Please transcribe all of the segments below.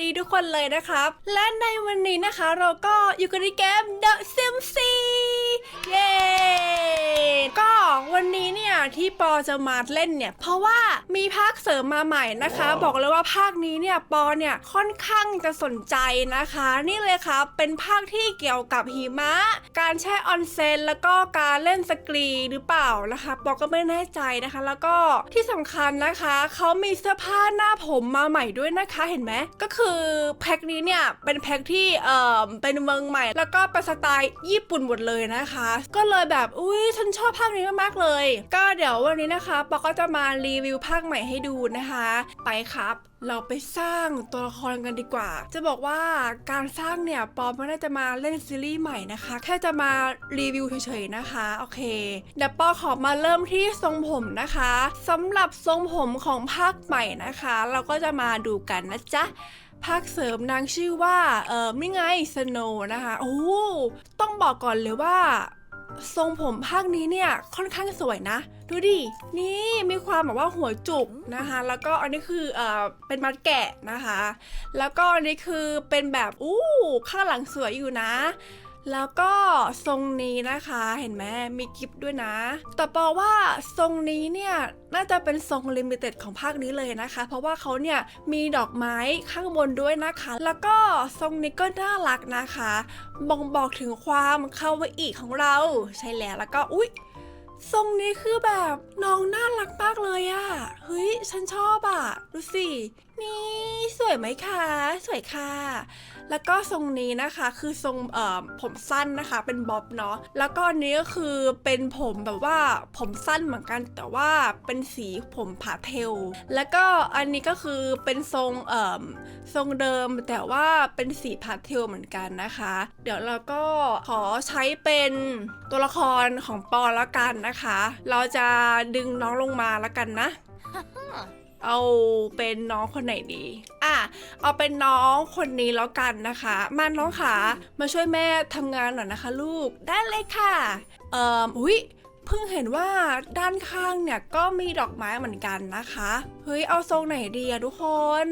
ดีทุกคนเลยนะครับ และในวันนี้นะคะเราก็อยู่กันในเกม The Sims 4 เย้ก็วันนี้เนี่ยที่ปอจะมาเล่นเนี่ยเพราะว่ามีภาคเสริมมาใหม่นะคะ บอกเลยว่าภาคนี้เนี่ยปอเนี่ยค่อนข้างจะสนใจนะคะ นี่เลยครับเป็นภาคที่เกี่ยวกับหิมะ การแช่ออนเซ็นแล้วก็การเล่นสกีหรือเปล่านะคะปอก็ไม่แน่ใจนะคะ แล้วก็ที่สำคัญนะคะเขามีเสื้อผ้าหน้าผมมาใหม่ด้วยนะคะเห็นไหมก็คือแพ็คนี้เนี่ยเป็นแพ็คที่เอ่อเป็นเมืองใหม่ แล้วก็เป็นสไตล์ญี่ปุ่นหมดเลยนะคะก็เลยแบบอุ้ยฉันชอบภาคนี้มากๆเลย ก็เดี๋ยววันนี้นะคะปอก็จะมารีวิวภาคใหม่ให้ดูนะคะ ไปครับเราไปสร้างตัวละครกันดีกว่า จะบอกว่าการสร้างเนี่ย ปอมไม่ได้จะมาเล่นซีรีส์ใหม่นะคะ แค่จะมารีวิวเฉยๆนะคะ โอเค เดี๋ยวปอขอมาเริ่มที่ทรงผมนะคะสำหรับทรงผมของภาคใหม่นะคะ เราก็จะมาดูกันนะจ๊ะ ภาคเสริมนางชื่อว่าเออไม่ไงสโนนะคะโอ้ต้องบอกก่อนเลยว่า ทรงผมภาคนี้เนี่ยค่อนข้างสวยนะ ดูดิ นี่มีความแบบว่าหัวจุกนะคะ แล้วก็อันนี้คือเออเป็นมัดแกะนะคะ แล้วก็อันนี้คือเป็นแบบอู้ข้างหลังสวยอยู่นะ แล้วก็ทรงนี้นะคะเห็นไหมมีกิฟต์ด้วยนะ แต่ปอว่าทรงนี้เนี่ยน่าจะเป็นทรงลิมิเต็ดของภาคนี้เลยนะคะ เพราะว่าเขาเนี่ยมีดอกไม้ข้างบนด้วยนะคะ แล้วก็ทรงนี้ก็น่ารักนะคะบ่งบอกถึงความคาวาอิของเรา ใช่แล้วแล้วก็อุ๊ยทรงนี้คือแบบน้องน่ารักมากเลยอะเฮ้ย ฉันชอบอะ ดูสิ นี่สวยไหมคะ สวยค่ะ แล้วก็ทรงนี้นะคะคือทรงเอ่อผมสั้นนะคะ เป็นบ๊อบเนาะแล้วก็อันนี้ก็คือเป็นผมแบบว่าผมสั้นเหมือนกันแต่ว่าเป็นสีผมผาเทล แล้วก็อันนี้ก็คือเป็นทรงเอ่อทรงเดิมแต่ว่าเป็นสีพาเทลเหมือนกันนะคะ เดี๋ยวเราก็ขอใช้เป็นตัวละครของปอแล้วกันนะคะ เราจะดึงน้องลงมาแล้วกันนะ เอาเป็นน้องคนไหนดี อะ เอาเป็นน้องคนนี้แล้วกันนะคะ มาน้องขามาช่วยแม่ทำงานหน่อยนะคะ ลูก ได้เลยค่ะ เอ่อ อุ้ย เพิ่งเห็นว่าด้านข้างเนี่ยก็มีดอกไม้เหมือนกันนะคะ เฮ้ยเอาทรงไหนดีอะทุกคน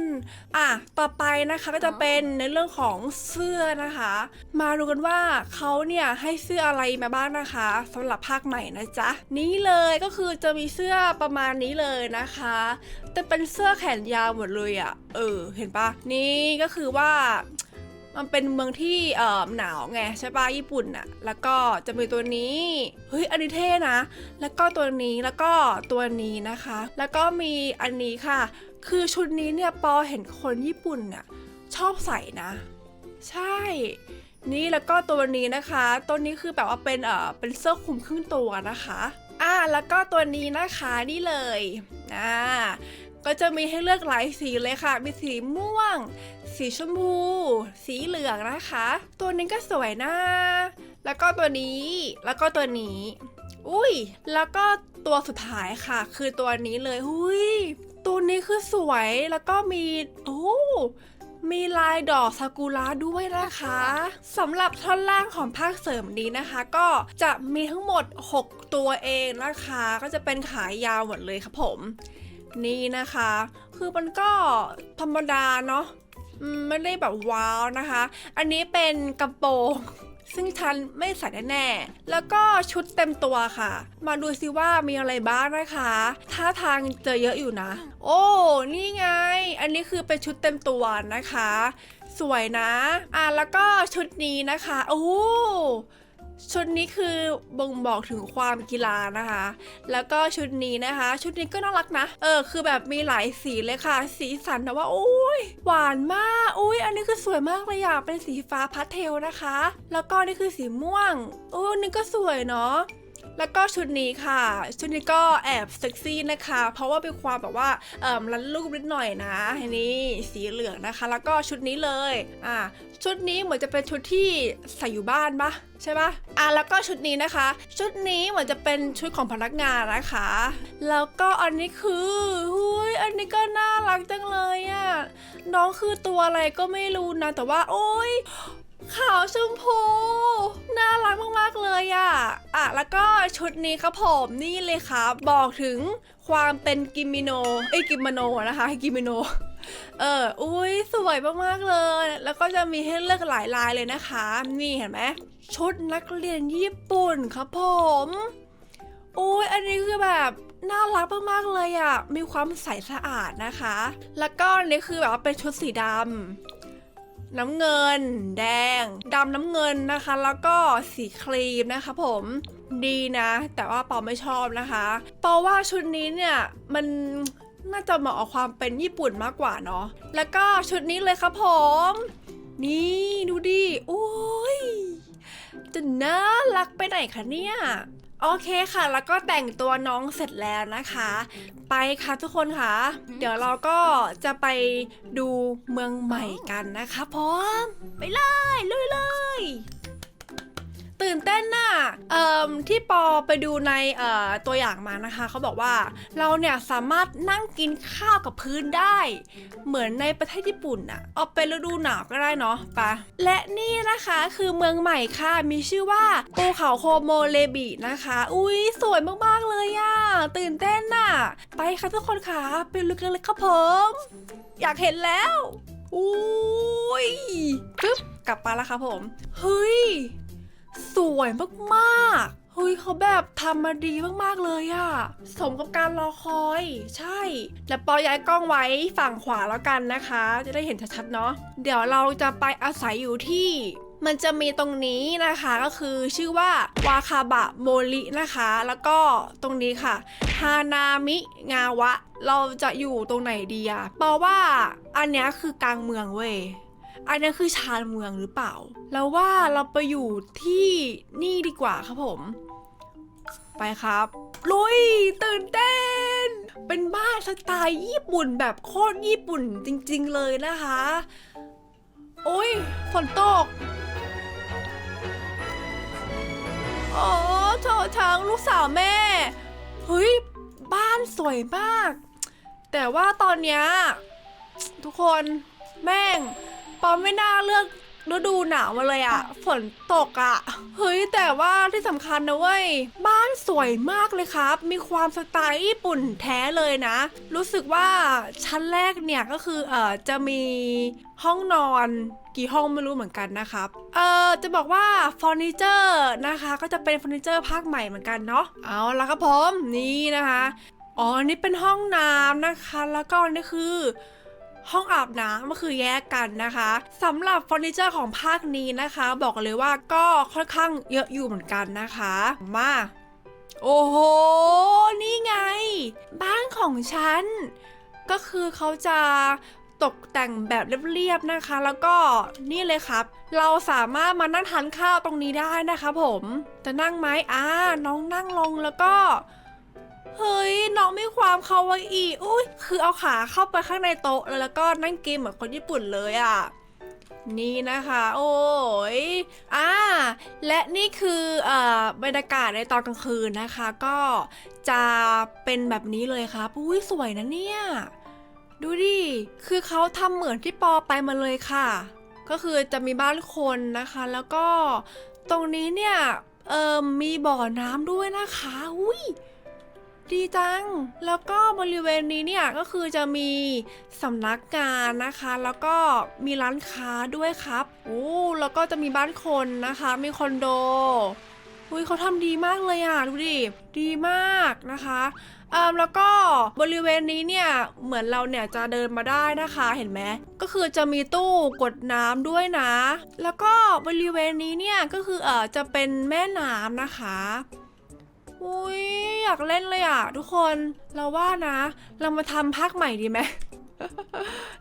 อะต่อไปนะคะก็จะเป็นในเรื่องของเสื้อนะคะ มาดูกันว่าเขาเนี่ยให้เสื้ออะไรมาบ้างนะคะสำหรับภาคใหม่นะจ๊ะนี้เลยก็คือจะมีเสื้อประมาณนี้เลยนะคะ แต่เป็นเสื้อแขนยาวหมดเลยอะ่ะเออ เห็นปะนี่ก็คือว่า มันเป็นเมืองที่เอ่อหนาวไงใช่ปะญี่ปุ่นน่ะแล้วก็จะมีตัวนี้ เฮ้ยอันนี้เท่นะ แล้วก็ตัวนี้แล้วก็ตัวนี้นะคะ แล้วก็มีอันนี้ค่ะ คือชุดนี้เนี่ยปอเห็นคนญี่ปุ่นน่ะชอบใส่นะ ใช่ นี่แล้วก็ตัวนี้นะคะ ตัวนี้คือแบบว่าเป็นเอ่อเป็นเสื้อคลุมครึ่งตัวนะคะอ่าแล้วก็ตัวนี้นะคะนี่เลยอ่า ก็จะมีให้เลือกหลายสีเลยค่ะ มีสีม่วง สีชมพู สีเหลืองนะคะ ตัวนี้ก็สวยนะ แล้วก็ตัวนี้ แล้วก็ตัวนี้ อุ้ย แล้วก็ตัวสุดท้ายค่ะ คือตัวนี้เลย อุ้ย ตัวนี้คือสวย แล้วก็มี โอ้มีลายดอกซากุระด้วยนะคะสำหรับท่อนล่างของภาคเสริมนี้นะคะ ก็จะมีทั้งหมด 6 ตัวเองนะคะ ก็จะเป็นขายาวหมดเลยครับผม นี่นะคะ คือมันก็ธรรมดาเนาะไม่ได้แบบว้าวนะคะ อันนี้เป็นกระโปรงซึ่งฉันไม่ใส่แน่ๆ แล้วก็ชุดเต็มตัวค่ะ มาดูซิว่ามีอะไรบ้างนะคะท่าทางเจอเยอะอยู่นะ โอ้ นี่ไง อันนี้คือเป็นชุดเต็มตัวนะคะ สวยนะ อะแล้วก็ชุดนี้นะคะ โอ้ ชุดนี้คือบ่งบอกถึงความกีฬานะคะ แล้วก็ชุดนี้นะคะ ชุดนี้ก็น่ารักนะ เออ คือแบบมีหลายสีเลยค่ะ สีสันแต่ว่าโอ้ยหวานมากอุ้ยอันนี้คือสวยมากเลยอะเป็นสีฟ้าพาสเทลนะคะ แล้วก็นี่คือสีม่วงอู้นี่ก็สวยเนาะ แล้วก็ชุดนี้ค่ะ ชุดนี้ก็แอบเซ็กซี่นะคะ เพราะว่าเป็นความแบบว่าเอ่อรันรูปนิดหน่อยนะอันนี้สีเหลืองนะคะ แล้วก็ชุดนี้เลยอ่าชุดนี้เหมือนจะเป็นชุดที่ใส่อยู่บ้านปะใช่ปะอะแล้วก็ชุดนี้นะคะ ชุดนี้เหมือนจะเป็นชุดของพนักงานนะคะ แล้วก็อันนี้คือหุยอันนี้ก็น่ารักจังเลยอะ่ะน้องคือตัวอะไรก็ไม่รู้นะ แต่ว่า โอ๊ยขาวชมพูากมากๆเลยอะ่ะอะแล้วก็ชุดนี้ครับผมนี่เลยครับ บอกถึงความเป็นกิมิโนเอ้ยกิโมโนนะคะกิมิโนเออ อุ้ยสวยมาก ๆ เลย แล้วก็จะมีให้เลือกหลายลายเลยนะคะ นี่เห็นไหม ชุดนักเรียนญี่ปุ่นครับผม อุ้ยอันนี้คือแบบน่ารักมาก ๆ เลยอะ่ะ มีความใสสะอาดนะคะ แล้วก็อันนี้คือแบบเป็นชุดสีดำ น้ำเงิน แดงดำน้ำเงินนะคะ แล้วก็สีครีมนะคะผมดีนะ แต่ว่าปอไม่ชอบนะคะปอว่าชุดนี้เนี่ยมันน่าจะเหมาะกับความเป็นญี่ปุ่นมากกว่าเนาะแล้วก็ชุดนี้เลยครับผม นี่ดูดิโอ้ยจะน่ารักไปไหนคะเนี่ย โอเคค่ะ แล้วก็แต่งตัวน้องเสร็จแล้วนะคะ ไปค่ะทุกคนค่ะ เดี๋ยวเราก็จะไปดูเมืองใหม่กันนะคะพร้อม ไปเลยลุยเลย ตื่นเต้นน่ะเอ่อที่ปอไปดูในเอ่อตัวอย่างมานะคะเขาบอกว่าเราเนี่ยสามารถนั่งกินข้าวกับพื้นได้ เหมือนในประเทศญี่ปุ่นน่ะเอาเป็นฤดูหนาวก็ได้เนาะปะและนี่นะคะคือเมืองใหม่ค่ะมีชื่อว่าภูเขาโคโมเลบินะคะ อุ้ยสวยมากๆเลยอะตื่นเต้นน่ะ ไปค่ะทุกคนค่ะไปลึกกันเลยครับผมอยากเห็นแล้วอุ้ยปึ๊บกลับมาแล้วครับผม เฮ้ย สวยมากๆ เฮ้ยเขาแบบทำมาดีมากๆเลยอะสมกับการรอคอย ใช่แต่ปอย้ายกล้องไว้ฝั่งขวาแล้วกันนะคะ จะได้เห็นชัดๆเนาะ เดี๋ยวเราจะไปอาศัยอยู่ที่มันจะมีตรงนี้นะคะก็คือชื่อว่าวาคาบะโมรินะคะ แล้วก็ตรงนี้ค่ะฮานามิงาวะ เราจะอยู่ตรงไหนดีอะปอว่าอันนี้คือกลางเมืองเว้ย อันนี้นคือชานเมืองหรือเปล่า แล้วว่าเราไปอยู่ที่นี่ดีกว่าครับผม ไปครับ ลุย ตื่นเต้น เป็นบ้านสไตล์ญี่ปุ่นแบบโคตรญี่ปุ่นจริง ๆ เลยนะคะ โอ้ยฝนตกอ๋อโถช้างลูกสาวแม่ เฮ้ย บ้านสวยมาก แต่ว่าตอนเนี้ยทุกคนแม่ง ปอมไม่น่าเลือกฤดูหนาวมาเลยอะฝนตกอะเฮ้ยแต่ว่าที่สำคัญนะเว้ย บ้านสวยมากเลยครับ มีความสไตล์ญี่ปุ่นแท้เลยนะ รู้สึกว่าชั้นแรกเนี่ยก็คือเออจะมีห้องนอนกี่ห้องไม่รู้เหมือนกันนะครับ เอ่อ จะบอกว่าเฟอร์นิเจอร์นะคะ ก็จะเป็นเฟอร์นิเจอร์ภาคใหม่เหมือนกันเนาะ เอาละครับผม นี่นะคะ อ๋อ นี่เป็นห้องน้ำนะคะ แล้วก็นี่คือ ห้องอาบน้ำก็คือแยกกันนะคะสำหรับเฟอร์นิเจอร์ของภาคนี้นะคะ บอกเลยว่าก็ค่อนข้างเยอะอยู่เหมือนกันนะคะ มาโอ้โห นี่ไง บ้านของฉัน ก็คือเขาจะตกแต่งแบบเรียบๆนะคะ แล้วก็นี่เลยครับ เราสามารถมานั่งทานข้าวตรงนี้ได้นะคะผม จะนั่งไหมอ่าน้องนั่งลงแล้วก็ เฮ้ยน้องมีความคาวาอิอุ้ยคือเอาขาเข้าไปข้างในโต๊ะแล้วแล้วก็นั่งกินเหมือนคนญี่ปุ่นเลยอะ่ะนี่นะคะ โอ้ยอ่าและนี่คือเอ่อบรรยากาศในตอนกลางคืนนะคะ ก็จะเป็นแบบนี้เลยครับอุ้ยสวยนะเนี่ยดูดิ คือเขาทำเหมือนที่ปอไปมาเลยค่ะ ก็คือจะมีบ้านคนนะคะ แล้วก็ตรงนี้เนี่ย เอ่อมีบ่อน้ำด้วยนะคะ อุ้ย ดีจัง แล้วก็บริเวณนี้เนี่ยก็คือจะมีสำนักงานนะคะ แล้วก็มีร้านค้าด้วยครับ โอ้ แล้วก็จะมีบ้านคนนะคะ มีคอนโดอุ้ยเขาทำดีมากเลยอะดูดิดีมากนะคะอ่มแล้วก็บริเวณนี้เนี่ยเหมือนเราเนี่ยจะเดินมาได้นะคะเห็นไหมก็คือจะมีตู้กดน้ำด้วยนะ แล้วก็บริเวณนี้เนี่ยก็คือเอ่อจะเป็นแม่น้ำนะคะ อุ้ยอยากเล่นเลยอะ ทุกคนเราว่านะ เรามาทำภาคใหม่ดีไหม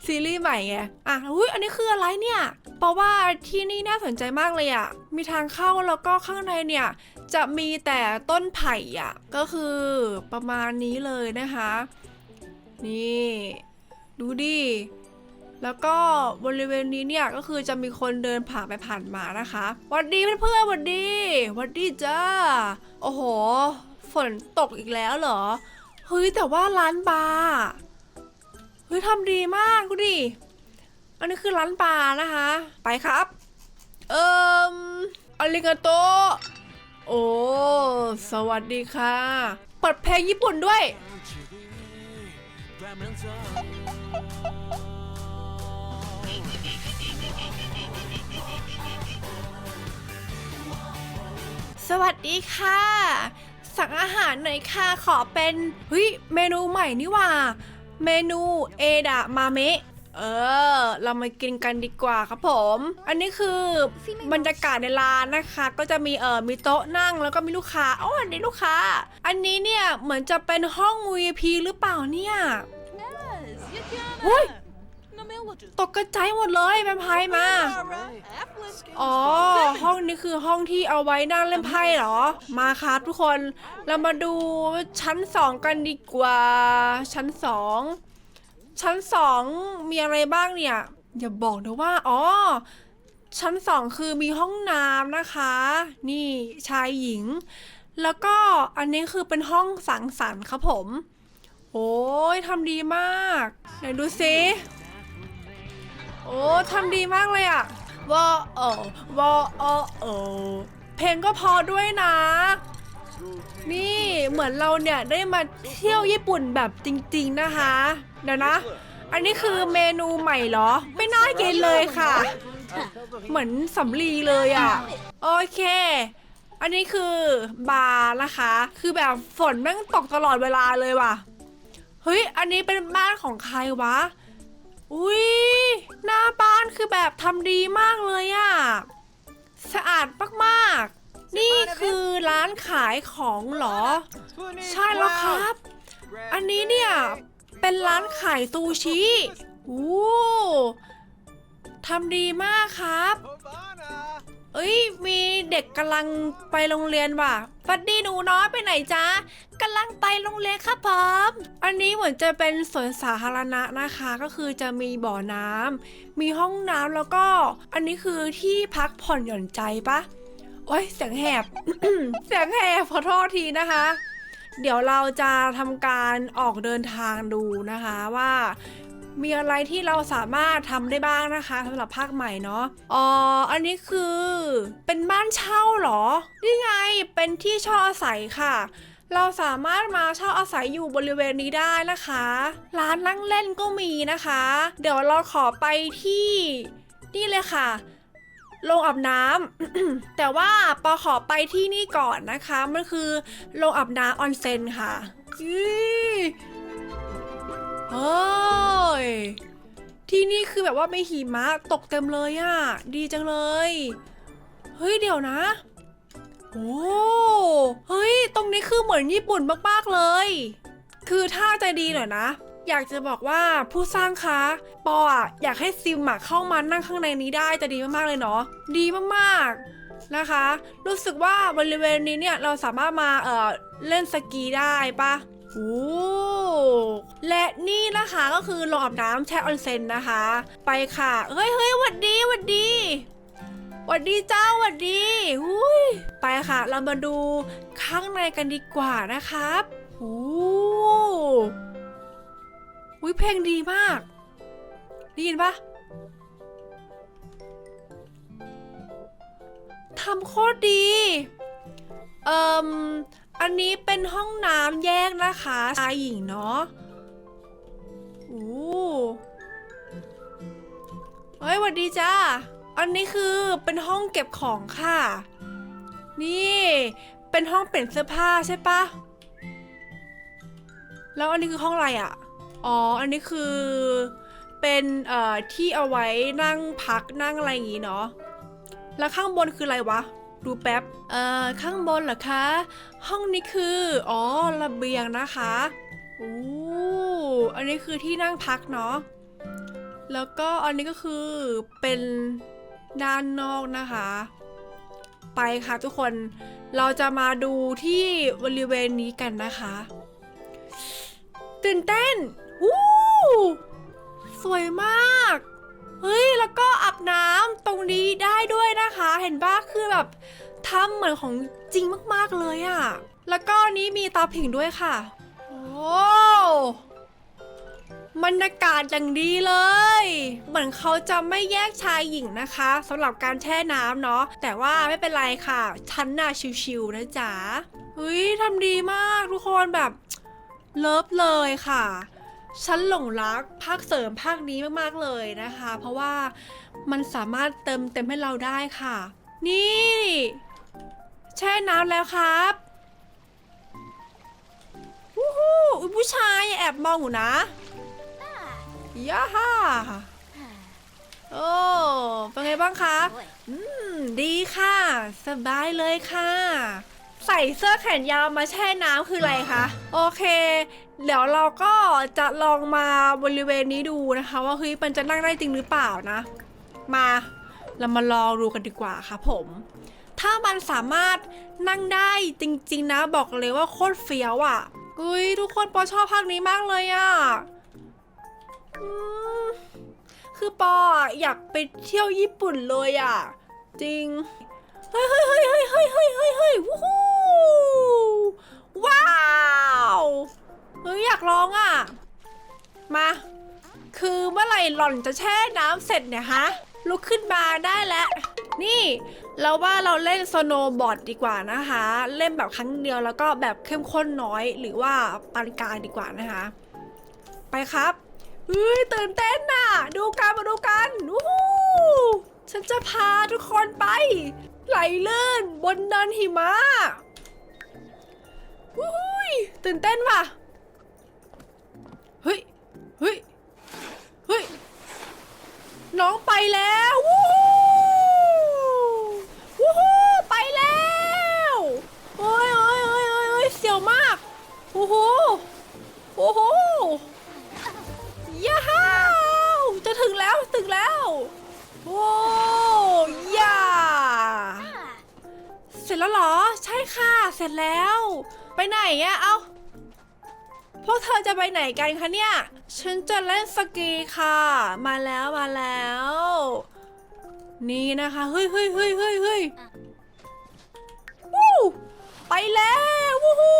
ซีรีส์ใหม่ไง อะ อุ้ยอันนี้คืออะไรเนี่ย เพราะว่าที่นี่น่าสนใจมากเลยอะ มีทางเข้าแล้วก็ข้างในเนี่ย จะมีแต่ต้นไผ่อะ ก็คือประมาณนี้เลยนะคะ นี่ ดูดิ แล้วก็บริเวณนี้เนี่ยก็คือจะมีคนเดินผ่านไปผ่านมานะคะหวัดดีเพื่อนๆหวัดดีหวัดดีจ้า โอ้โห ฝนตกอีกแล้วเหรอ เฮ้ยแต่ว่าร้านบาร์ เฮ้ยทำดีมากดูดิ อันนี้คือร้านบาร์นะคะ ไปครับ เอิมอาริกาโต โอ้ สวัสดีค่ะ เปิดเพลงญี่ปุ่นด้วย สวัสดีค่ะ สั่งอาหารหน่อยค่ะ ขอเป็นเฮ้ยเมนูใหม่นี่หว่า เมนูเอดะมาเมะเออ เรามากินกันดีกว่าครับผม อันนี้คือบรรยากาศในร้านนะคะ ก็จะมีเออมีโต๊ะนั่งแล้วก็มีลูกค้าอ๋ออันนี้ลูกค้า อันนี้เนี่ยเหมือนจะเป็นห้อง VIP หรือเปล่าเนี่ย Yes, Oi. Yatiana. Na melody. ตกกระจายหมดเลยแวมไพร์มา Apple. อ๋อ ห้องนี้คือห้องที่เอาไว้นั่งเล่นไพ่เหรอ มาครับทุกคน เรามาดูชั้นสองกันดีกว่า ชั้นสอง ชั้นสองมีอะไรบ้างเนี่ย อย่าบอกนะว่า อ๋อ ชั้นสองคือมีห้องน้ำนะคะ นี่ชายหญิง แล้วก็อันนี้คือเป็นห้องสังสรรค์ครับผม โอ้ยทำดีมาก ไหนดูซิ โอ้ทำดีมากเลยอะว่าเออว่าเออเออเพลงก็พอด้วยนะ นี่เหมือนเราเนี่ยได้มาเที่ยวญี่ปุ่นแบบจริง ๆนะคะ เดี๋ยวนะ อันนี้คือเมนูใหม่เหรอ ไม่น่ากินเลยค่ะ เหมือนสำลีเลยอะ่ะ โอเค อันนี้คือบาร์นะคะ คือแบบฝนแม่งตกตลอดเวลาเลยว่ะ เฮ้ย อันนี้เป็นบ้านของใครวะ อุ้ยหน้าบ้านคือแบบทำดีมากเลยอะ่ะสะอาดมากๆ นี่คือร้านขายของเหรอ ใช่แล้วครับ อันนี้เนี่ยเป็นร้านขายซูชิ โอ้ทำดีมากครับ อ้ยมีเด็กกำลังไปโรงเรียนว่ะฟัดดี้หนูน้อยไปไหนจ๊ะกำลังไปโรงเรียนครับผมอันนี้เหมือนจะเป็นสวนสาธารณะนะคะ ก็คือจะมีบ่อน้ำมีห้องน้ำแล้วก็ อันนี้คือที่พักผ่อนหย่อนใจปะโอ้ยเสียงแหบ เสียงแหบขอโทษทีนะคะ เดี๋ยวเราจะทำการออกเดินทางดูนะคะว่า มีอะไรที่เราสามารถทำได้บ้างนะคะสำหรับภาคใหม่เนาะอ๋ออันนี้คือเป็นบ้านเช่าเหรอนี่ไงเป็นที่เช่าอาศัยค่ะเราสามารถมาเช่าอาศัยอยู่บริเวณนี้ได้นะคะ ร้านนั่งเล่นก็มีนะคะ เดี๋ยวเราขอไปที่ นี่เลยค่ะ โรงอาบน้ำ แต่ว่าปอขอไปที่นี่ก่อนนะคะ มันคือโรงอาบน้ำออนเซ็นค่ะอี เฮ้ย ที่นี่คือแบบว่าไม่หิมะตกเต็มเลยอะ่ะดีจังเลย เฮ้ยเดี๋ยวนะ โอ้เฮ้ย ตรงนี้คือเหมือนญี่ปุ่นมากๆเลย คือถ้าใจดีหน่อยนะ อยากจะบอกว่าผู้สร้างคะปออะอยากให้ซิมอะเข้ามานั่งข้างในนี้ได้จะดีมากๆเลยเนาะดีมากๆนะคะ รู้สึกว่าบริเวณนี้เนี่ยเราสามารถมาเอ่อเล่นสกีได้ปะ โอ้และนี่นะคะก็คือโรงอาบน้ำแช่ออนเซ็นนะคะ ไปค่ะ เฮ้ยเฮ้ยหวัดดีหวัดดีหวัดดีเจ้าหวัดดีอุ้ยไปค่ะ เรามาดูข้างในกันดีกว่านะครับโอ้อุ้ยเพลงดีมาก ได้ยินปะทำโคตรดี เอ่ม อันนี้เป็นห้องน้ำแยกนะคะชายหญิงเนาะโอ้เฮ้ยสวัสดีจ้า อันนี้คือเป็นห้องเก็บของค่ะ นี่เป็นห้องเปลี่ยนเสื้อผ้าใช่ปะแล้วอันนี้คือห้องอะไรอะ อ๋อ อันนี้คือเป็นเอ่อที่เอาไว้นั่งพักนั่งอะไรอย่างงี้เนาะ แล้วข้างบนคืออะไรวะ ดูแป๊บ เอ่อ ข้างบนเหรอคะ ห้องนี้คือ อ๋อ ระเบียงนะคะโอ้อันนี้คือที่นั่งพักเนาะ แล้วก็อันนี้ก็คือเป็นด้านนอกนะคะ ไปค่ะทุกคน เราจะมาดูที่บริเวณนี้กันนะคะ ตื่นเต้นวู้สวยมาก เฮ้ย แล้วก็อาบน้ำตรงนี้ได้ด้วย ห็นบ้าคือแบบทำเหมือนของจริงมากๆเลยอะแล้วก็นี้มีตาผิงด้วยค่ะ โอ้บรรยากาศอย่างดีเลย เหมือนเขาจะไม่แยกชายหญิงนะคะสำหรับการแช่น้ำเนาะแต่ว่าไม่เป็นไรค่ะฉันน่ะชิวๆนะจ๊ะเฮ้ยทำดีมากทุกคนแบบเลิฟเลยค่ะฉันหลงรักภาคเสริมภาคนี้มากๆเลยนะคะ เพราะว่ามันสามารถเติมเต็มให้เราได้ค่ะ นี่ แช่น้ำแล้วครับวู้ฮู้อุ๊ยผู้ชายแอบมองอยู่นะย่าฮ่าโอ้เป็นไงบ้างคะ อืม ดีค่ะ สบายเลยค่ะ ใส่เสื้อแขนยาวมาแช่น้ำคืออะไรคะ โอเค เดี๋ยวเราก็จะลองมาบริเวณนี้ดูนะคะ ว่าเฮ้ยมันจะนั่งได้จริงหรือเปล่านะ มา เรามาลองดูกันดีกว่าค่ะผม ถ้ามันสามารถนั่งได้จริง ๆ นะบอกเลยว่าโคตรเฟี้ยวอะ่ะอุ้ยทุกคนปอชอบภาคนี้มากเลยอะ่ะคือปออยากไปเที่ยวญี่ปุ่นเลยอะ่ะ จริง เฮ้ยเฮ้ยเฮ้ยเฮ้ยเฮ้ยเฮ้ยเฮ้ยวู้ฮู้ว้าวเฮ้ยอยากลองอะ มา คือเมื่อไหร่หล่อนจะแช่น้ำเสร็จเนี่ยฮะ ลุกขึ้นมาได้แล้ว นี่เราว่าเราเล่นสโนว์บอร์ดดีกว่านะคะ เล่นแบบครั้งเดียวแล้วก็แบบเข้มข้นน้อยหรือว่าปานกลางดีกว่านะคะ ไปครับเฮ้ยตื่นเต้นน่ะ ดูกันมาดูกันวู้ฉันจะพาทุกคนไป ไหลลื่นบนเนินหิมะวู้ยตื่นเต้นว่ะเฮ้ยเฮ้ยเฮ้ย น้องไปแล้ววู้ฮู้วู้ฮู้ไปแล้วโอ้ยโอ้ยโอ้ยโอ้ยโอ้ยเสียวมากโอ้โหโอ้โหย้าวจะถึงแล้วถึงแล้วโอ้ย่าเสร็จแล้วเหรอ ใช่ค่ะ เสร็จแล้ว ไปไหนอะเอา วกเธอจะไปไหนกันคะเนี่ย ฉันจะเล่นสกีค่ะ มาแล้วมาแล้ว นี่นะคะเฮ้ยเฮ้ยเฮ้ยเฮ้ยเฮ้ยวู้ไปแล้ววู้ฮู้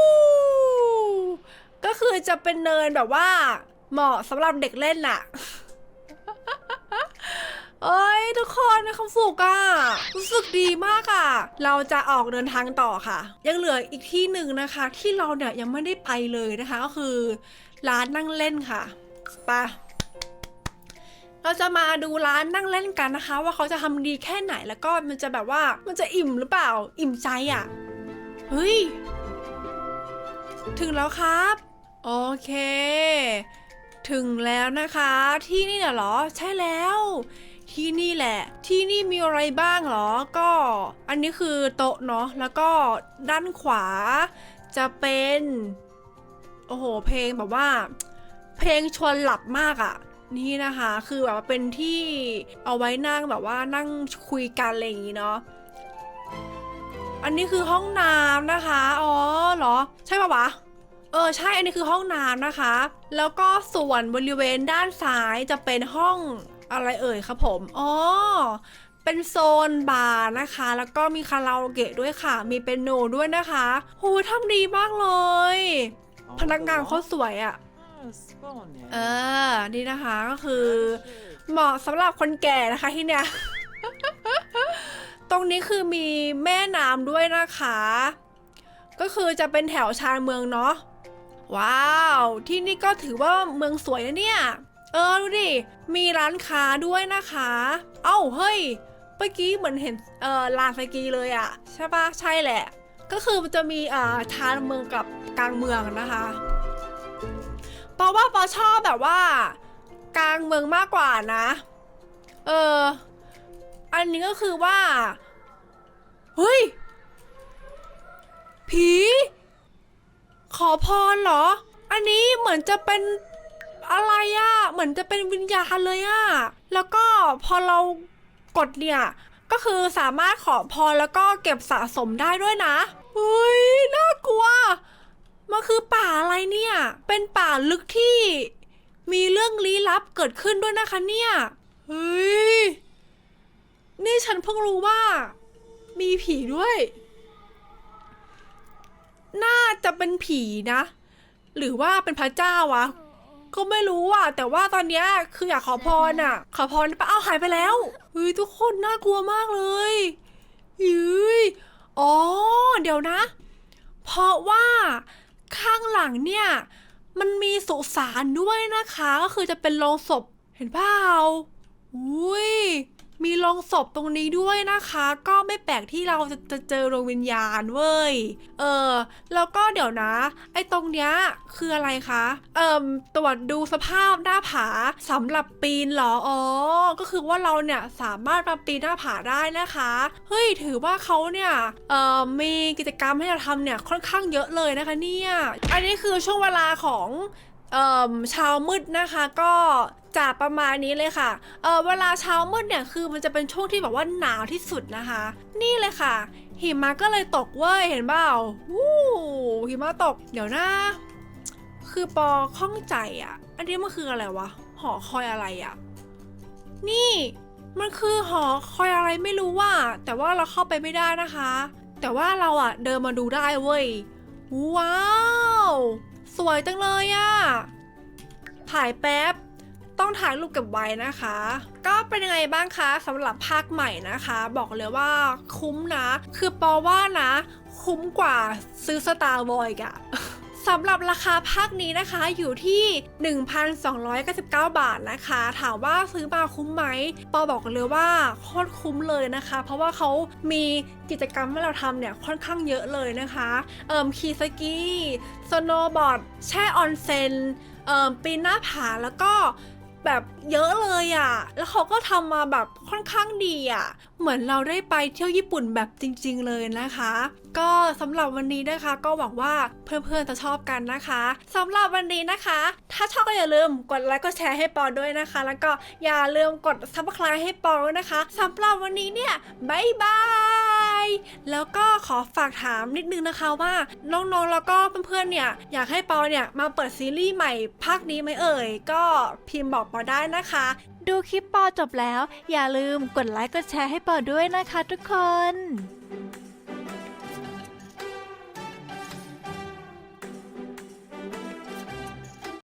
ก็คือจะเป็นเนินแบบว่า เหมาะสำหรับเด็กเล่นน่ะ เอ้ยทุกคนมีความสุขอะรู้สึกดีมากอะเราจะออกเดินทางต่อค่ะ ยังเหลืออีกที่หนึ่งนะคะ ที่เราเนี่ยยังไม่ได้ไปเลยนะคะ ก็คือร้านนั่งเล่นค่ะไปะเราจะมาดูร้านนั่งเล่นกันนะคะ ว่าเขาจะทำดีแค่ไหนแล้วก็มันจะแบบว่ามันจะอิ่มหรือเปล่า อิ่มใจอะเฮ้ยถึงแล้วครับโอเค ถึงแล้วนะคะ ที่นี่น่ะเหรอใช่แล้ว ที่นี่แหละ ที่นี่มีอะไรบ้างเหรอ ก็อันนี้คือโต๊ะเนาะ แล้วก็ด้านขวาจะเป็น โอ้โห เพลงแบบว่า เพลงชวนหลับมากอะ่ะนี่นะคะคือแบบเป็นที่เอาไว้นั่งแบบว่านั่งคุยกันอะไรอย่างงี้เนาะอันนี้คือห้องน้ำนะคะอ๋อเหรอ ใช่ปะวะเออใช่อันนี้คือห้องน้ำนะคะ แล้วก็ส่วนบริเวณด้านซ้ายจะเป็นห้อง อะไรเอ่ยครับผมอ๋อเป็นโซนบาร์นะคะ แล้วก็มีคาราโอเกะด้วยค่ะ มีเปียโนด้วยนะคะโหทำดีมากเลย พนักงานเขาสวยอะ่ะเออ นี่นะคะก็คือ เหมาะสำหรับคนแก่นะคะที่เนี่ย ตรงนี้คือมีแม่น้ำด้วยนะคะ ก็คือจะเป็นแถวชานเมืองเนาะ ว้าว ที่นี่ก็ถือว่าเมืองสวยนะเนี่ย เออดูดิ มีร้านค้าด้วยนะคะ เอ้าเฮ้ย เมื่อกี้เหมือนเห็นเอ่อลานสกีเลยอะใช่ปะใช่แหละ ก็คือมันจะมีเอ่อชานเมืองกับกลางเมืองนะคะเพราะว่าปอชอบแบบว่า กลางเมืองมากกว่านะ เออ อันนี้ก็คือว่า เฮ้ย ผี ขอพรเหรอ อันนี้เหมือนจะเป็น อะไรอะเหมือนจะเป็นวิญญาณเลยอะแล้วก็พอเรากดเนี่ย ก็คือสามารถขอพรแล้วก็เก็บสะสมได้ด้วยนะเฮ้ยน่ากลัว มันคือป่าอะไรเนี่ย เป็นป่าลึกที่ มีเรื่องลี้ลับเกิดขึ้นด้วยนะคะเนี่ยเฮ้ย นี่ฉันเพิ่งรู้ว่า มีผีด้วย น่าจะเป็นผีนะ หรือว่าเป็นพระเจ้าวะ ก็ไม่รู้อะ แต่ว่าตอนเนี้ยคืออยากขอพรอะ ขอพรปะเอ้าหายไปแล้วเฮ้ยทุกคนน่ากลัวมากเลยยืยอ๋อ เดี๋ยวนะ เพราะว่าข้างหลังเนี่ย มันมีสุสานด้วยนะคะ ก็คือจะเป็นโลงศพเห็นเปล่าอุ้ย มีโรงศพตรงนี้ด้วยนะคะ ก็ไม่แปลกที่เราจะจะเจอดวงวิญญาณเว้ย เออ แล้วก็เดี๋ยวนะ ไอ้ตรงเนี้ยคืออะไรคะ เอ่มตรวจดูสภาพหน้าผาสำหรับปีนเหรอ อ๋อ ก็คือว่าเราเนี่ยสามารถมาปีนหน้าผาได้นะคะ เฮ้ย ถือว่าเขาเนี่ยเอ่อมีกิจกรรมให้เราทำเนี่ยค่อนข้างเยอะเลยนะคะเนี่ย อันนี้คือช่วงเวลาของ เอ่อเช้ามืดนะคะก็จะประมาณนี้เลยค่ะ เออเวลาเช้ามืดเนี่ยคือมันจะเป็นช่วงที่แบบว่าหนาวที่สุดนะคะ นี่เลยค่ะ หิมะก็เลยตกเว้ยเห็นเปล่าวู้หิมะตก เดี๋ยวนะ คือปอข้องใจอะ่ะ อันนี้มันคืออะไรวะ หอคอยอะไรอะ่ะ นี่มันคือหอคอยอะไรไม่รู้ว่า แต่ว่าเราเข้าไปไม่ได้นะคะ แต่ว่าเราอะ่ะเดินมาดูได้เว้ย ว้าว สวยจังเลยอะ่ะ ถ่ายแป๊บ ต้องถ่ายรูปเกับไว้นะคะ ก็เป็นยังไงบ้างคะสำหรับภาคใหม่นะคะ บอกเลยว่าคุ้มนะ คือปอว่านะ คุ้มกว่าซื้อสตาร์บอยกะ สำหรับราคาภาคนี้นะคะอยู่ที่ 1,299 บาทนะคะ ถามว่าซื้อมาคุ้มไหมปอบอกเลยว่าโคตรคุ้มเลยนะคะ เพราะว่าเขามีกิจกรรมให้เราทำเนี่ยค่อนข้างเยอะเลยนะคะเอ่มขี่สกี สโนว์บอร์ด แช่ออนเซ็นเอ่อปีนหน้าผาแล้วก็แบบเยอะเลยอะ่ะ แล้วเขาก็ทำมาแบบค่อนข้างดีอะ่ะ เหมือนเราได้ไปเที่ยวญี่ปุ่นแบบจริง ๆ เลยนะคะก็สำหรับวันนี้นะคะ ก็หวังว่าเพื่อนๆจะชอบกันนะคะสำหรับวันนี้นะคะ ถ้าชอบก็อย่าลืมกดไลค์กดแชร์ให้ปอด้วยนะคะ แล้วก็อย่าลืมกด subscribe ให้ปอด้วยนะคะสำหรับวันนี้เนี่ยบายบายแล้วก็ขอฝากถามนิดนึงนะคะว่าน้องๆแล้วก็เพื่อนๆเนี่ยอยากให้ปอเนี่ยมาเปิดซีรีส์ใหม่ภาคนี้ไหมเอ่ย ก็พิมพ์บอกปอได้นะคะ ดูคลิปปอจบแล้ว อย่าลืมกดไลค์กดแชร์ให้ปอด้วยนะคะทุกคน